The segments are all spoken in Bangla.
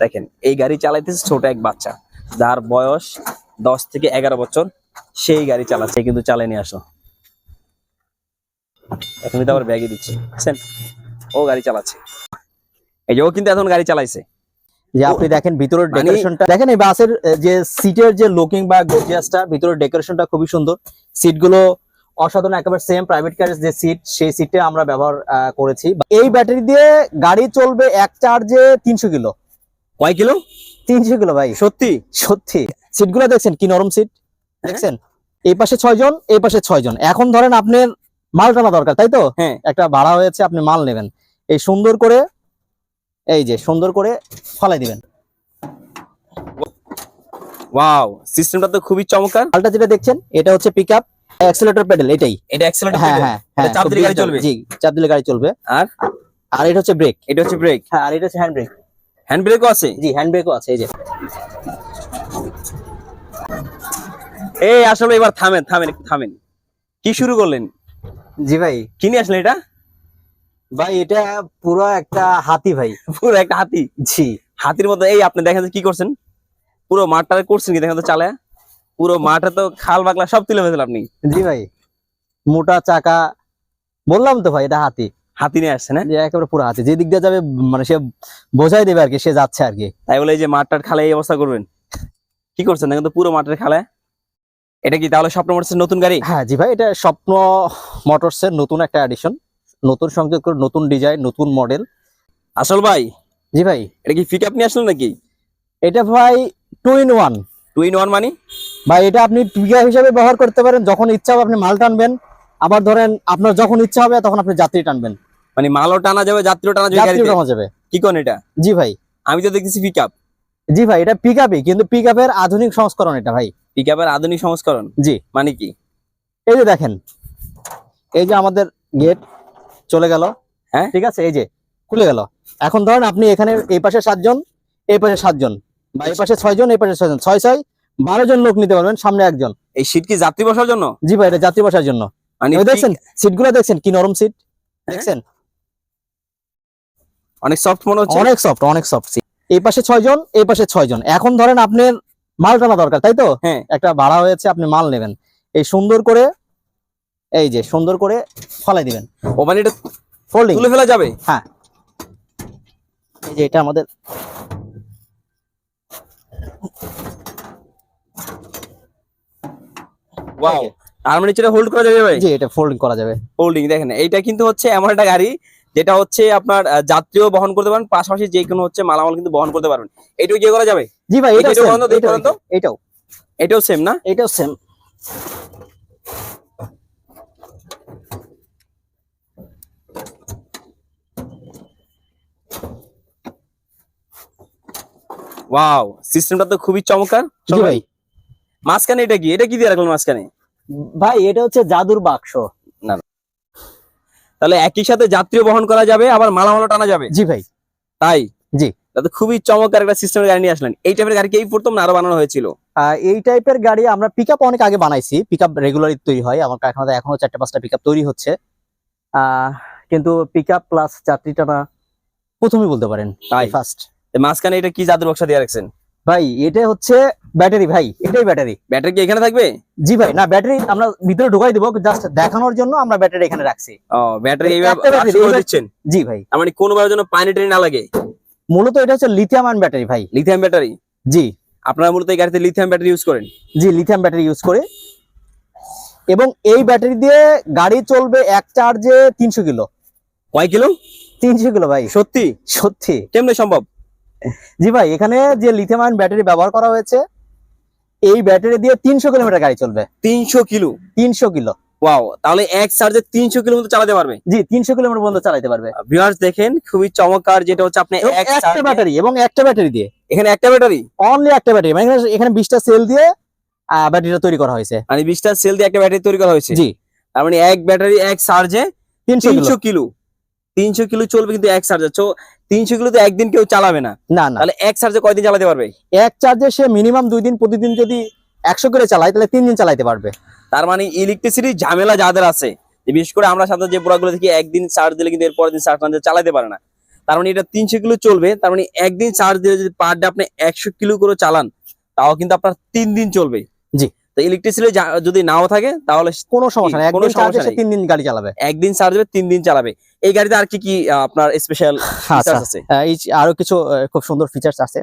দেখেন এই গাড়ি চালাইতেছে ছোট এক বাচ্চা যার বয়স দশ থেকে এগারো বছর সেই গাড়ি চালাচ্ছে কিন্তু চালিয়ে নিয়ে আসো এখন কিন্তু আবার ব্যাগে দিচ্ছে বুঝছেন? ও গাড়ি চালাচ্ছে। এই যে ও কিন্তু এখন গাড়ি চালাইছে। যে আপনি দেখেন ভিতরের মানে- ডেকোরেশনটা দেখেন এই বাসের যে সিটের যে লুকিং বা গর্জিয়াসটা ভিতরের ডেকোরেশনটা খুবই সুন্দর। সিটগুলো অসাধারণ একেবারে সেম প্রাইভেট কারের যে সিট সেই সিটে আমরা ব্যবহার করেছি। এই ব্যাটারি দিয়ে গাড়ি চলবে এক চার্জে তিনশো কিলো। কয় কিলো? তিনশো কিলো ভাই। সত্যি? সত্যি। সিটগুলো দেখছেন কি নরম সিট? দেখছেন? এই পাশে ছয় জন এই পাশে ছয় জন এখন ধরেন আপনার মাল টানা দরকার তাই তো? হ্যাঁ। একটা ভাড়া হয়েছে আপনি মাল নেবেন। এই সুন্দর করে এই যে সুন্দর করে ফালাই দিবেন। ওয়াও সিস্টেমটা তো খুবই চমৎকার। মালটা যেটা দেখছেন এটা হচ্ছে পিক আপ অ্যাক্সেলেটর প্যাডেল এটাই। এটা অ্যাক্সিলেটর হ্যাঁ হ্যাঁ হ্যাঁ চাপ দিলে গাড়ি চলবে? জি চাপ দিলে গাড়ি চলবে। আর? আর এটা হচ্ছে ব্রেক এটা হচ্ছে ব্রেক হ্যাঁ আর এটা হচ্ছে হ্যান্ড ব্রেক হ্যান্ড ব্রেকও আছে? জি হ্যান্ড ব্রেকও আছে এই যে। এই আসলে এবার থামেন থামেন থামেন। কি শুরু করলেন? জি ভাই। কি নিয়ে আসলেন এটা? ভাই এটা পুরো একটা হাতি ভাই। পুরো একটা হাতি? জি। হাতির মতো এই আপনি দেখেন কি করছেন? পুরো মাঠটা করছেন কি দেখেন তো চালায়? পুরো মাঠে তো খাল বাগলা সব তুলে ফেলেছেন আপনি। জি ভাই। মোটা চাকা বললাম তো ভাই এটা হাতি। হাতি নিয়ে আসছে না? যে একেবারে পুরো হাতি। যে দিক দিয়ে যাবে মানে সে বোঝাই দেবে আর কি সে যাচ্ছে আর কি। তাই বলে এই যে মাঠটার খালে এই অবস্থা করবেন? কি করছেন দেখেন তো পুরো মাঠের খালে? এটা কি তাহলে স্বপ্ন মোটরসের নতুন গাড়ি? হ্যাঁ জি ভাই এটা স্বপ্ন মোটরস এর নতুন একটা এডিশন নতুন সংযোগ করে নতুন ডিজাইন নতুন মডেল আসল ভাই? জি ভাই। এটা কি পিক আপ নিয়ে আসলেন নাকি? এটা ভাই two in one two in one মানি? ভাই এটা আপনি টুইয়া হিসেবে ব্যবহার করতে পারেন যখন ইচ্ছা হবে আপনি মাল টানবেন। আবার ধরেন আপনার যখন ইচ্ছা হবে তখন আপনি যাত্রী টানবেন। মানে মালও টানা যাবে যাত্রীও টানা যাবে যাত্রী গাড়িতে? টানা যাবে। কি কোন এটা? জি ভাই। আমি তো দেখতেছি পিকআপ জি ভাই এটা পিক আপই কিন্তু পিক আপের আধুনিক সংস্করণ এটা ভাই। পিক আপের আধুনিক সংস্করণ? জি। মানে কি? এই যে দেখেন এই যে আমাদের গেট চলে গেল। হ্যাঁ। ঠিক আছে এই যে খুলে গেল। এখন ধরেন আপনি এখানে এই পাশে সাতজন এই পাশে সাতজন বা এই পাশে ছয়জন এই পাশে ছয়জন ছয় ছয় বারো জন লোক নিতে পারবেন সামনে একজন। এই সিট কি যাত্রী বসার জন্য? জি ভাই এটা যাত্রী বসার জন্য। মানে দেখছেন সিটগুলো দেখছেন কি নরম সিট দেখছেন? অনেক সফট মনে হচ্ছে? অনেক সফট অনেক সফট এই পাশে ছয়জন এই পাশে ছয়জন এখন ধরেন আপনার মাল টানা দরকার তাই তো? হ্যাঁ। একটা ভাড়া হয়েছে আপনি মাল নেবেন। এই সুন্দর করে এই যে সুন্দর করে ফলাই দিবেন। ও মানে এটা ফোল্ডিং তুলে ফেলা যাবে? হ্যাঁ। এই যে এটা আমাদের ওয়াও আর মানে এটা হোল্ড করা যাবে ভাই? জি এটা ফোল্ডিং করা যাবে। হোল্ডিং দেখেন এইটা কিন্তু হচ্ছে এমন একটা গাড়ি যেটা হচ্ছে আপনার যাত্রীও বহন করতে পারেন পাশাপাশি যে কোনো হচ্ছে মালামাল কিন্তু বহন করতে পারবেন। এটাও কি করা যাবে? জি ভাই এটা এটাও এটাও- বন্ধ। এটাও। এটাও সেম না? এটাও সেম ওয়াও সিস্টেমটা তো খুবই চমৎকার। জি ভাই। মাঝখানে এটা কি? এটা কি দিয়ে রাখলেন মাঝখানে? ভাই এটা হচ্ছে জাদুর বাক্স। তাহলে একই সাথে যাত্রীও বহন করা যাবে আবার মালামালও টানা যাবে। জি ভাই। তাই? জি। তাতে খুবই চমৎকার একটা সিস্টেমের গাড়ি নিয়ে আসলেন। এই টাইপের গাড়ি কি এই প্রথম না আরও বানানো হয়েছিল? এই টাইপের গাড়ি আমরা পিক অনেক আগে বানাইছি। পিক আপ রেগুলারই তৈরি হয়। আমার কারখানাতে এখনও চারটে পাঁচটা পিক তৈরি হচ্ছে। আহ, কিন্তু পিক আপ প্লাস যাত্রী টানা প্রথমেই বলতে পারেন তাই? ফার্স্ট মাঝখানে এটা কি জাদুর বক্সা দিয়ে রাখছেন? ভাই এটা হচ্ছে ব্যাটারি ভাই এটাই ব্যাটারি। ব্যাটারি কি এখানে থাকবে? জি ভাই না ব্যাটারি আমরা ভিতরে ঢুকাই দিব জাস্ট দেখানোর জন্য আমরা ব্যাটারি এখানে রাখছি। ও ব্যাটারি দিচ্ছেন? জি ভাই। মানে কোনো ভাবে যেন পানি টানি না লাগে। মূলত এটা হচ্ছে লিথিয়াম আয়ন ব্যাটারি ভাই। লিথিয়াম ব্যাটারি জি। আপনারা মূলত এই গাড়িতে লিথিয়াম ব্যাটারি ইউজ করেন? জি লিথিয়াম ব্যাটারি ইউজ করে। এবং এই ব্যাটারি দিয়ে গাড়ি চলবে এক চার্জে তিনশো কিলো। কয় কিলো? তিনশো কিলো ভাই। সত্যি? সত্যি। কেমনে সম্ভব? জি ভাই এখানে যে লিথিয়াম আয়ন ব্যাটারি ব্যবহার করা হয়েছে এই ব্যাটারি দিয়ে তিনশো কিলোমিটার গাড়ি চলবে। তিনশো কিলো? তিনশো কিলো। ওয়াও তাহলে এক চার্জে তিনশো কিলো চালাতে পারবে? জি তিনশো কিলোমিটার পর্যন্ত চালাতে পারবে। ভিউয়ার্স দেখেন খুবই চমৎকার যেটা হচ্ছে আপনি একটা ব্যাটারি এবং একটা ব্যাটারি দিয়ে। এখানে একটা ব্যাটারি? অনলি একটা ব্যাটারি মানে এখানে- বিশটা সেল দিয়ে ব্যাটারিটা তৈরি করা হয়েছে। মানে বিশটা সেল দিয়ে একটা ব্যাটারি তৈরি করা হয়েছে? জি। তার মানে এক ব্যাটারি এক চার্জে তিনশো কিলো। তিনশো কিলো। তিনশো কিলো চলবে কিন্তু এক চার্জে। তো তিনশো কিলো তো একদিন কেউ চালাবে না। না তাহলে এক চার্জে কয়দিন চালাতে পারবে? এক চার্জে সে মিনিমাম দুই দিন প্রতিদিন যদি একশো করে চালায় তাহলে তিন দিন চালাতে পারবে। তার মানে ইলেকট্রিসিটি ঝামেলা যাদের আছে বিশেষ করে আমরা সাধারণত যে প্রোডাক্টগুলো দেখি একদিন চার্জ দিলে কিন্তু এর পরের দিন চার্জ চালাতে পারে না। তার মানে এটা তিনশো কিলো চলবে তার মানে একদিন চার্জ দিয়ে যদি পার ডে আপনি একশো কিলো করে চালান তাও কিন্তু আপনার তিন দিন চলবে। জি। তো ইলেকট্রিসিটি যদি নাও থাকে তাহলে কোনো সমস্যা নেই। কোনো সমস্যা নেই। তিন দিন গাড়ি চালাবে। একদিন চার্জ হবে তিন দিন চালাবে। এই গাড়িতে আর কি কি আপনার স্পেশাল আচ্ছা। আছে? আরও কিছু খুব সুন্দর ফিচার্স আছে।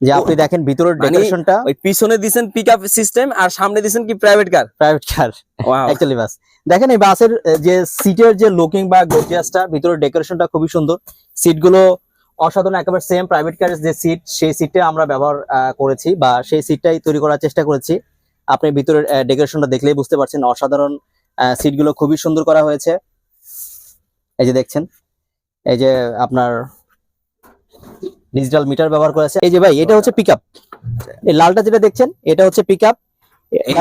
যে আপনি দেখেন ভিতরের মানে- ডেকোরেশনটা ওই পিছনে দিছেন পিক আপ সিস্টেম আর সামনে দিছেন কি private car private car actually bus. দেখেন এই বাসের যে সিটের যে লুকিং বা গর্জিয়াসটা ভিতরের ডেকোরেশনটা খুবই সুন্দর। সিটগুলো অসাধারণ একেবারে সেম প্রাইভেট কারের যে সিট সেই সিটে আমরা ব্যবহার করেছি বা সেই সিটটাই তৈরি করার চেষ্টা করেছি। আপনি ভিতরের ডেকোরেশনটা দেখলেই বুঝতে পারছেন। অসাধারণ সিটগুলো খুবই সুন্দর করা হয়েছে। এই যে দেখছেন এই যে আপনার ডিজিটাল মিটার ব্যবহার করেছে। এই যে ভাই এটা হচ্ছে পিকআপ এই লালটা যেটা দেখছেন এটা হচ্ছে পিকআপ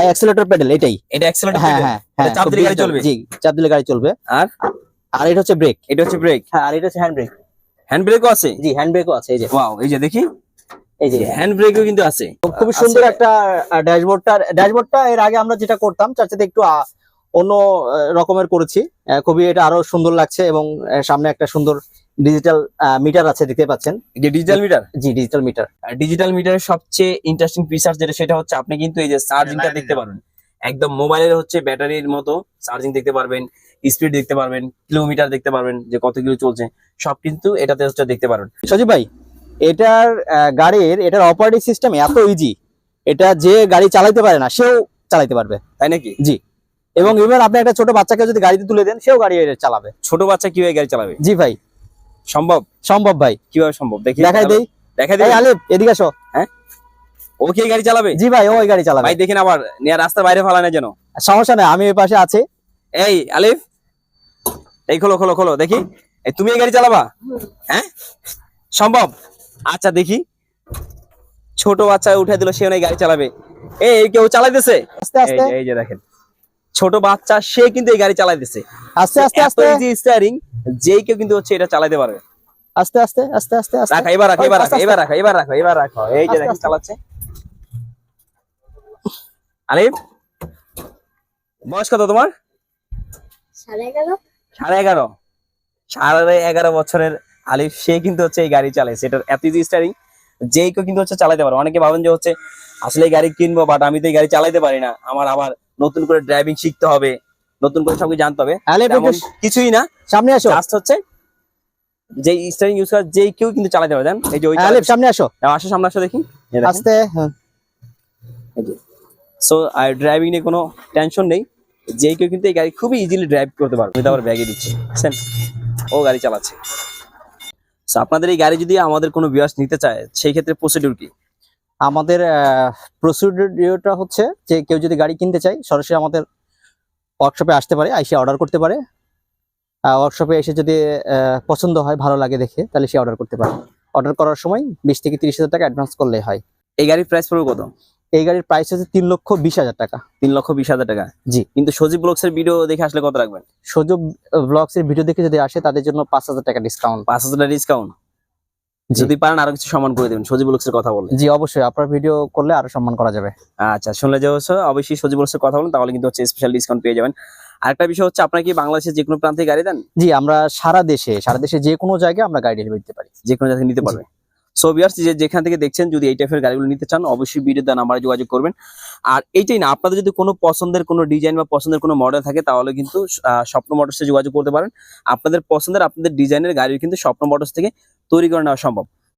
অ্যাক্সেলেটর প্যাডেল এটাই। এটা অ্যাক্সেলেটর হ্যাঁ হ্যাঁ হ্যাঁ চাপ দিলে গাড়ি চলবে? জি চাপ দিলে গাড়ি চলবে। আর? আর এটা হচ্ছে ব্রেক এটা হচ্ছে ব্রেক হ্যাঁ আর এটা হচ্ছে হ্যান্ড ব্রেক হ্যান্ড ব্রেকও আছে? জি হ্যান্ড ব্রেকও আছে এই যে। ওয়াও এই যে দেখি। এই যে হ্যান্ড ব্রেকও কিন্তু আছে। খুবই সুন্দর একটা ড্যাশবোর্ডটা। ড্যাশবোর্ডটা এর আগে আমরা যেটা করতাম তার সাথে একটু অন্য রকমের করেছি। আহ, খুবই এটা আরও সুন্দর লাগছে এবং সামনে একটা সুন্দর ডিজিটাল মিটার আছে দেখতে পাচ্ছেন। যে ডিজিটাল মিটার? জি ডিজিটাল মিটার। ডিজিটাল মিটারের সবচেয়ে ইন্টারেস্টিং ফিচার যেটা সেটা হচ্ছে আপনি কিন্তু এই যে চার্জিংটা দেখতে পারবেন। একদম মোবাইলের হচ্ছে ব্যাটারির মতো চার্জিং দেখতে পারবেন স্পিড দেখতে পারবেন কিলোমিটার দেখতে পারবেন যে কত কিলো চলছে সব কিন্তু এটাতে হচ্ছে দেখতে পারবেন। সজীব ভাই এটার গাড়ির এটার অপারেটিং সিস্টেম এত ইজি এটা যে গাড়ি চালাইতে পারে না সেও চালাইতে পারবে। তাই নাকি? জি। এবং ইভেন আপনি একটা ছোট বাচ্চাকে যদি গাড়িতে তুলে দেন সেও গাড়ি চালাবে। ছোট বাচ্চা কীভাবে গাড়ি চালাবে? জি ভাই। সম্ভব? সম্ভব ভাই। কীভাবে সম্ভব? দেখি। দেখাই দেই। দেখাই দেই। আলিফ এদিকে আসো ও কি গাড়ি চালাবে? জি ভাই ও ওই গাড়ি চালাবে। ভাই দেখেন আবার নিয়ে রাস্তার বাইরে ফালায় না যেন। সমস্যা নেই আমি ওই পাশে আছি। এই আলিফ। এই খোলো খোলো খোলো দেখি। এই তুমি এই গাড়ি চালাবা? হ্যাঁ? সম্ভব? আচ্ছা দেখি। ছোট বাচ্চা উঠে দিল সে গাড়ি চালাবে। এই এই কেউ চালাইতেছে? আস্তে এই আস্তে যে- এই যে দেখেন। ছোট বাচ্চা সে কিন্তু এই গাড়ি চালাইতেছে আস্তে আস্তে আস্তে। ইজি স্টিয়ারিং যেই কেউ কিন্তু হচ্ছে এটা চালাতে পারবে। আস্তে আস্তে আস্তে আস্তে আস্তে। রাখা এবার রাখো এবার রাখো এবার রাখো এবার রাখো এবার রাখো। এই যে দেখেন চালাচ্ছে। আলিফ বয়স কত তোমার? সাড়ে এগারো। সাড়ে এগারো। সাড়ে এগারো বছরের আলিফ সে কিন্তু হচ্ছে এই গাড়ি চালাইছে এটার এত ইজি স্টারিং যেই কেউ কিন্তু হচ্ছে চালাতে পারে। অনেকে ভাবেন যে হচ্ছে আসলে এই গাড়ি কিনবো বাট আমি তো এই গাড়ি চালাতে পারি না। আমার আবার নতুন করে ড্রাইভিং শিখতে হবে নতুন করে সবকিছু জানতে হবে। কিছুই না। সামনে আসো। জাস্ট হচ্ছে যে স্টারিং ইউজ করে যেই কেউ কিন্তু চালাতে পারে। এই যে ওই আলিফ সামনে আসো। আসো সামনে আসো দেখি। আস্তে হ্যাঁ। সো আর ড্রাইভিং নিয়ে কোনো টেনশন নেই। যে কেউ কিন্তু এই গাড়ি খুবই ইজিলি ড্রাইভ করতে পারবে আবার ব্যাগে দিচ্ছি। বুঝছেন? ও গাড়ি চালাচ্ছে। So, আপনাদের এই গাড়ি যদি আমাদের কোনো ভিউয়ার্স নিতে চায় সেই ক্ষেত্রে প্রসিডিউর কি? আমাদের প্রসিডিওরটা হচ্ছে যে কেউ যদি গাড়ি কিনতে চায় সরাসরি আমাদের ওয়ার্কশপে আসতে পারে এসে অর্ডার করতে পারে। ওয়ার্কশপে এসে যদি পছন্দ হয় ভালো লাগে দেখে তাহলে সে অর্ডার করতে পারে। অর্ডার করার সময় বিশ থেকে তিরিশ হাজার টাকা অ্যাডভান্স করলেই হয়। এই গাড়ির প্রাইস পড়বে কত? এই গাড়ির প্রাইস হচ্ছে তিন লক্ষ বিশ হাজার টাকা। তিন লক্ষ বিশ হাজার টাকা? জি। কিন্তু সজীব ব্লগস এর ভিডিও দেখে আসলে কত রাখবেন? সুযোগ ব্লগস এর ভিডিও দেখে যদি আসে তাদের জন্য পাঁচ হাজার টাকা ডিসকাউন্ট পাঁচ হাজার টাকা ডিসকাউন্ট যদি পারেন আরও কিছু সম্মান করে দেবেন। সজীব ব্লগস এর কথা বলে জি অবশ্যই। আপনার ভিডিও করলে আরও সম্মান করা যাবে। আচ্ছা শুনলে যে হচ্ছে অবশ্যই সজীব ব্লগস এর কথা বলেন তাহলে কিন্তু হচ্ছে স্পেশাল ডিসকাউন্ট পেয়ে যাবেন। আরেকটা বিষয় হচ্ছে আপনারা কি বাংলাদেশের যে কোনো প্রান্তে গাড়ি দেন? জি আমরা সারা দেশে সারা দেশে যে কোনো জায়গায় আমরা গাড়ি ডেলিভারি দিতে পারি। যে কোনো জায়গায় নিতে পারবে। সো বিয়ার্স যে যেখান থেকে দেখছেন, যদি এই টাইপের গাড়িগুলো নিতে চান, অবশ্যই ভিডিও দেন আমার যোগাযোগ করবেন। আর এইটাই না, আপনাদের যদি কোনো পছন্দের কোনো ডিজাইন বা পছন্দের কোনো মডেল থাকে, তাহলে কিন্তু স্বপ্ন মোটরসে যোগাযোগ করতে পারেন। আপনাদের পছন্দের, আপনাদের ডিজাইনের গাড়ি কিন্তু স্বপ্ন মোটরস থেকে তৈরি করে নেওয়া সম্ভব।